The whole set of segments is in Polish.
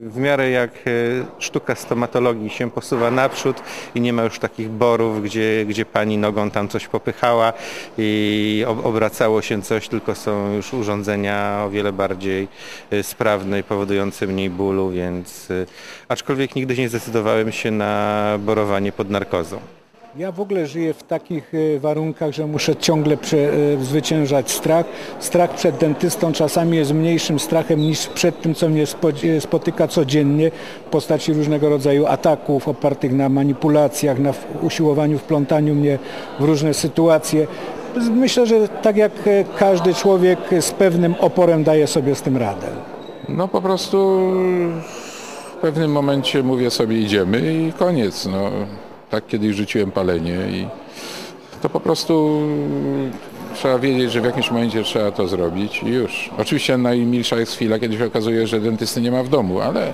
W miarę jak e, sztuka stomatologii się posuwa naprzód i nie ma już takich borów, gdzie, gdzie pani nogą tam coś popychała i ob- obracało się coś, tylko są już urządzenia o wiele bardziej e, sprawne i powodujące mniej bólu, więc e, aczkolwiek nigdy nie zdecydowałem się na borowanie pod narkozą. Ja w ogóle żyję w takich e, warunkach, że muszę ciągle prze, e, zwyciężać strach. Strach przed dentystą czasami jest mniejszym strachem niż przed tym, co mnie e, spotyka codziennie w postaci różnego rodzaju ataków opartych na manipulacjach, na usiłowaniu wplątaniu mnie w różne sytuacje. Myślę, że tak jak każdy człowiek z pewnym oporem daje sobie z tym radę. No po prostu w pewnym momencie mówię sobie idziemy i koniec. No, tak kiedyś rzuciłem palenie i to po prostu trzeba wiedzieć, że w jakimś momencie trzeba to zrobić i już. Oczywiście najmilsza jest chwila, kiedy się okazuje, że dentysty nie ma w domu, ale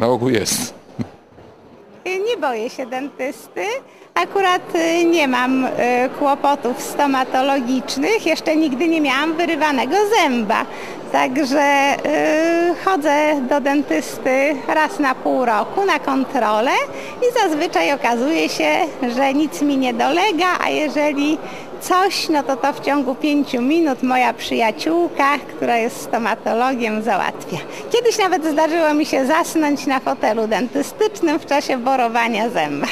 na ogół jest. Boję się dentysty. Akurat y, nie mam y, kłopotów stomatologicznych. Jeszcze nigdy nie miałam wyrywanego zęba. Także y, chodzę do dentysty raz na pół roku na kontrolę i zazwyczaj okazuje się, że nic mi nie dolega, a jeżeli coś, no to to w ciągu pięciu minut moja przyjaciółka, która jest stomatologiem, załatwia. Kiedyś nawet zdarzyło mi się zasnąć na fotelu dentystycznym w czasie borowania zęba.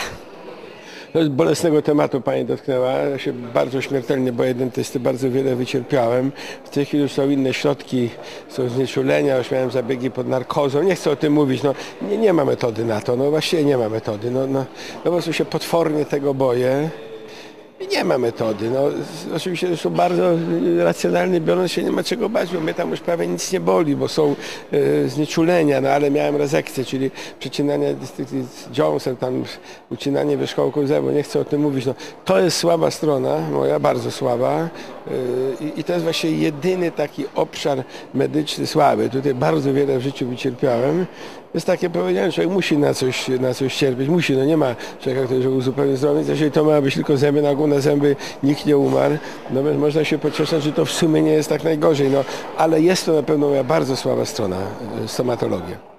No, bolesnego tematu Pani dotknęła. Ja się bardzo śmiertelnie boję dentysty, bardzo wiele wycierpiałem. W tej chwili już są inne środki, są znieczulenia, już miałem zabiegi pod narkozą. Nie chcę o tym mówić, no, nie, nie ma metody na to, no właściwie nie ma metody. No, no, no po prostu się potwornie tego boję. Nie ma metody. No, oczywiście zresztą bardzo racjonalnie biorąc się nie ma czego bać, bo mnie tam już prawie nic nie boli, bo są y, znieczulenia, no ale miałem rezekcję, czyli przecinanie dziąsem, tam ucinanie wierzchołków zębu, nie chcę o tym mówić. No, to jest słaba strona moja, bardzo słaba i, i to jest właśnie jedyny taki obszar medyczny słaby. Tutaj bardzo wiele w życiu wycierpiałem. Jest takie powiedziane, człowiek musi na coś, na coś cierpieć, musi, no nie ma człowieka, który był zupełnie zdrowy, jeżeli to ma być tylko zęby, na na zęby nikt nie umarł, no więc można się pocieszać, że to w sumie nie jest tak najgorzej, no ale jest to na pewno moja bardzo słaba strona, y, stomatologia.